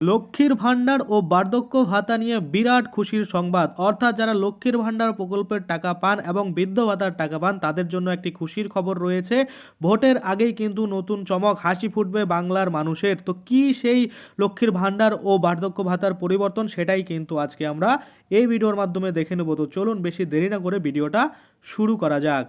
লক্ষ্মীর ভাণ্ডার ও বার্ধক্য ভাতা নিয়ে বিরাট খুশির সংবাদ। অর্থাৎ যারা লক্ষ্মীর ভাণ্ডার প্রকল্পের টাকা পান এবং বৃদ্ধ ভাতার টাকা পান, তাদের জন্য একটি খুশির খবর রয়েছে। ভোটের আগেই কিন্তু নতুন চমক, হাসি ফুটবে বাংলার মানুষের। তো কি সেই লক্ষ্মীর ভাণ্ডার ও বার্ধক্য ভাতার পরিবর্তন, সেটাই কিন্তু আজকে আমরা এই ভিডিওর মাধ্যমে দেখে নেব। তো চলুন বেশি দেরি না করে ভিডিওটা শুরু করা যাক।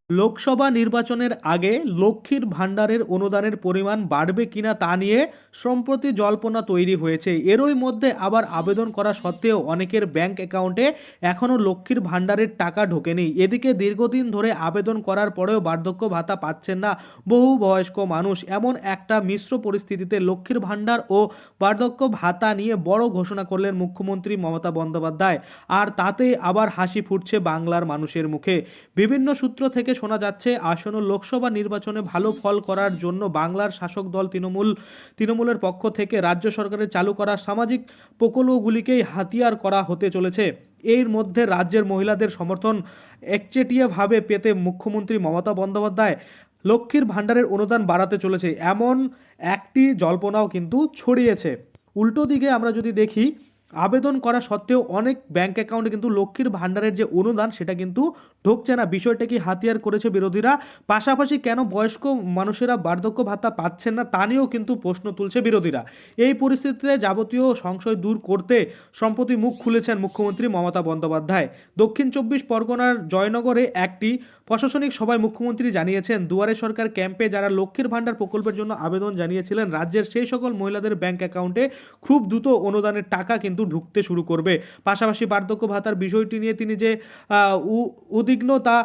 লোকসভা নির্বাচনের আগে লক্ষ্মীর ভাণ্ডারের অনুদানের পরিমাণ বাড়বে কিনা তা নিয়ে সম্প্রতি জল্পনা তৈরি হয়েছে। এরই মধ্যে আবার আবেদন করা সত্ত্বেও অনেকের ব্যাংক অ্যাকাউন্টে এখনও লক্ষ্মীর ভাণ্ডারের টাকা ঢোকেনি। এদিকে দীর্ঘদিন ধরে আবেদন করার পরেও বার্ধক্য ভাতা পাচ্ছেন না বহু বয়স্ক মানুষ। এমন একটা মিশ্র পরিস্থিতিতে লক্ষ্মীর ভাণ্ডার ও বার্ধক্য ভাতা নিয়ে বড় ঘোষণা করলেন মুখ্যমন্ত্রী মমতা বন্দ্যোপাধ্যায়। আর তাতে আবার হাসি ফুটছে বাংলার মানুষের মুখে। বিভিন্ন সূত্র থেকে শোনা যাচ্ছে, আসন্ন লোকসভা নির্বাচনে ভালো ফল করার জন্য বাংলার শাসক দল তৃণমূল, তৃণমূলের পক্ষ থেকে রাজ্য সরকারের চালু করা সামাজিক প্রকল্পগুলিকেই হাতিয়ার করা হতে চলেছে। এর মধ্যে রাজ্যের মহিলাদের সমর্থন একচেটিয়াভাবে পেতে মুখ্যমন্ত্রী মমতা বন্দ্যোপাধ্যায় লক্ষ্মীর ভাণ্ডারের অনুদান বাড়াতে চলেছে। এমন একটি জল্পনাও কিন্তু ছড়িয়েছে। উল্টো দিকে আমরা যদি দেখি আবেদন করা সত্ত্বেও অনেক ব্যাংক অ্যাকাউন্টে কিন্তু লক্ষ্মীর ভাণ্ডারের যে অনুদান, সেটা কিন্তু ঢুকছে না। বিষয়টা কি হাতিয়ার করেছে বিরোধীরা? পাশাপাশি কেন বয়স্ক মানুষেরা বার্ধক্য ভাতা পাচ্ছেন না, তা নিয়েও কিন্তু প্রশ্ন তুলছে বিরোধীরা। এই পরিস্থিতিতে যাবতীয় সংশয় দূর করতে সম্প্রতি মুখ খুলেছেন মুখ্যমন্ত্রী মমতা বন্দ্যোপাধ্যায়। দক্ষিণ চব্বিশ পরগনার জয়নগরে একটি প্রশাসনিক সভায় মুখ্যমন্ত্রী জানিয়েছেন দুয়ারে সরকার ক্যাম্পে যারা লক্ষ্মীর ভাণ্ডার প্রকল্পের জন্য আবেদন জানিয়েছিলেন রাজ্যের সেই সকল মহিলাদের ব্যাংক অ্যাকাউন্টে খুব দ্রুত অনুদানের টাকা কিন্তু ঢুকতে শুরু করবে। পাশাপাশি বার্ধক্য ভাতার বিষয়টি নিয়ে তিনি যে আহ, উ- উদ্বিগ্ন তা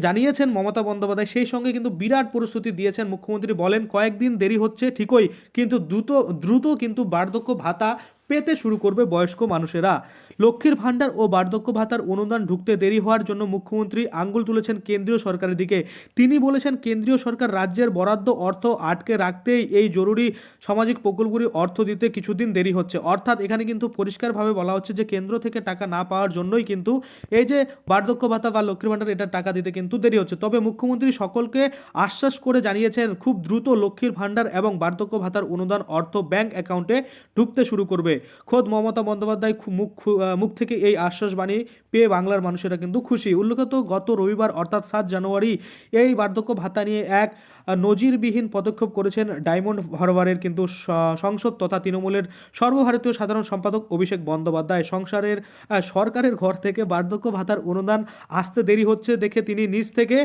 জানিয়েছেন মমতা বন্দ্যোপাধ্যায় সেই সঙ্গে কিন্তু বিরাট প্রস্তুতি দিয়েছেন মুখ্যমন্ত্রী বলেন কয়েকদিন দেরি হচ্ছে ঠিকই কিন্তু দ্রুত দ্রুত কিন্তু বার্ধক্য ভাতা পেতে শুরু করবে বয়স্ক মানুষেরা। লক্ষ্মীর ভাণ্ডার ও বার্ধক্য ভাতার অনুদান ঢুকতে দেরি হওয়ার জন্য মুখ্যমন্ত্রী আঙ্গুল তুলেছেন কেন্দ্রীয় সরকারের দিকে। তিনি বলেছেন, কেন্দ্রীয় সরকার রাজ্যের বরাদ্দ অর্থ আটকে রাখতেই এই জরুরি সামাজিক প্রকল্পগুলি অর্থ দিতে কিছুদিন দেরি হচ্ছে। অর্থাৎ এখানে কিন্তু পরিষ্কারভাবে বলা হচ্ছে যে, কেন্দ্র থেকে টাকা না পাওয়ার জন্যই কিন্তু এই যে বার্ধক্য ভাতা বা লক্ষ্মীর ভাণ্ডার এটার টাকা দিতে কিন্তু দেরি হচ্ছে। তবে মুখ্যমন্ত্রী সকলকে আশ্বাস করে জানিয়েছেন, খুব দ্রুত লক্ষ্মীর ভাণ্ডার এবং বার্ধক্য ভাতার অনুদান অর্থ ব্যাংক অ্যাকাউন্টে ঢুকতে শুরু করবে। খোদ মমতা বন্দ্যোপাধ্যায় মুখ মুখ থেকে এই আশ্বাস বাণী পেয়ে বাংলার মানুষেরা কিন্তু খুশি। উল্লেখিত গত রবিবার, অর্থাৎ সাত জানুয়ারি, এই বার্ধক্য ভাতা নিয়ে এক নজিরবিহীন পদক্ষেপ করেছেন ডায়মন্ড হারবারের কিন্তু সংসদ তথা তৃণমূলের সর্বভারতীয় সাধারণ সম্পাদক অভিষেক বন্দ্যোপাধ্যায়। সংসারের সরকারের ঘর থেকে বার্ধক্য ভাতার অনুদান আসতে দেরি হচ্ছে দেখে তিনি নিজ থেকে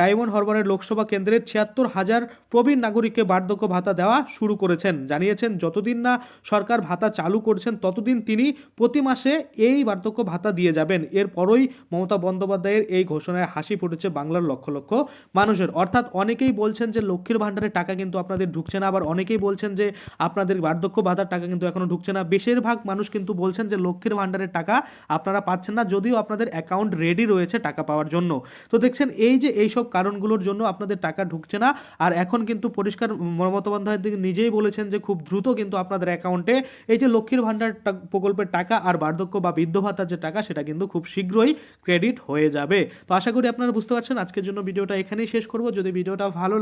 ডায়মন্ড হারবারের লোকসভা কেন্দ্রের ছিয়াত্তর হাজার প্রবীণ নাগরিককে বার্ধক্য ভাতা দেওয়া শুরু করেছেন। জানিয়েছেন, যতদিন না সরকার ভাতা চালু করছেন, ততদিন তিনি প্রতি মাসে এই বার্ধক্য ভাতা দিয়ে যাবেন। এরপরই মমতা বন্দ্যোপাধ্যায়ের এই ঘোষণায় হাসি ফুটেছে বাংলার লক্ষ লক্ষ মানুষের। অর্থাৎ অনেকেই বলছেন যে লক্ষ্মীর ভাণ্ডারের টাকা কিন্তু আপনাদের ঢুকছে না। আবার অনেকেই বলছেন যে আপনাদের বার্ধক্য ভাতার টাকা কিন্তু এখনও ঢুকছে না। বেশিরভাগ মানুষ কিন্তু বলছেন যে লক্ষ্মীর ভাণ্ডারের টাকা আপনারা পাচ্ছেন না, যদিও আপনাদের অ্যাকাউন্ট রেডি রয়েছে টাকা পাওয়ার জন্য। তো দেখছেন, এই যে এইসব কারণগুলোর জন্য আপনাদের টাকা ঢুকছে না, আর এখন কিন্তু পরিষ্কার মমতা নিজেই বলেছেন যে খুব দ্রুত কিন্তু আপনাদের অ্যাকাউন্টে এই যে লক্ষ্মীর ভাণ্ডার প্রকল্পের টাকা আর বার্ধক্য বা বৃদ্ধ ভাতার যে টাকা, সেটা কিন্তু খুব শীঘ্রই ক্রেডিট হয়ে যাবে। তো আশা করি আপনারা বুঝতে পারছেন, আজকের জন্য ভিডিওটা এখানেই শেষ করব। যদি ভিডিওটা ভালো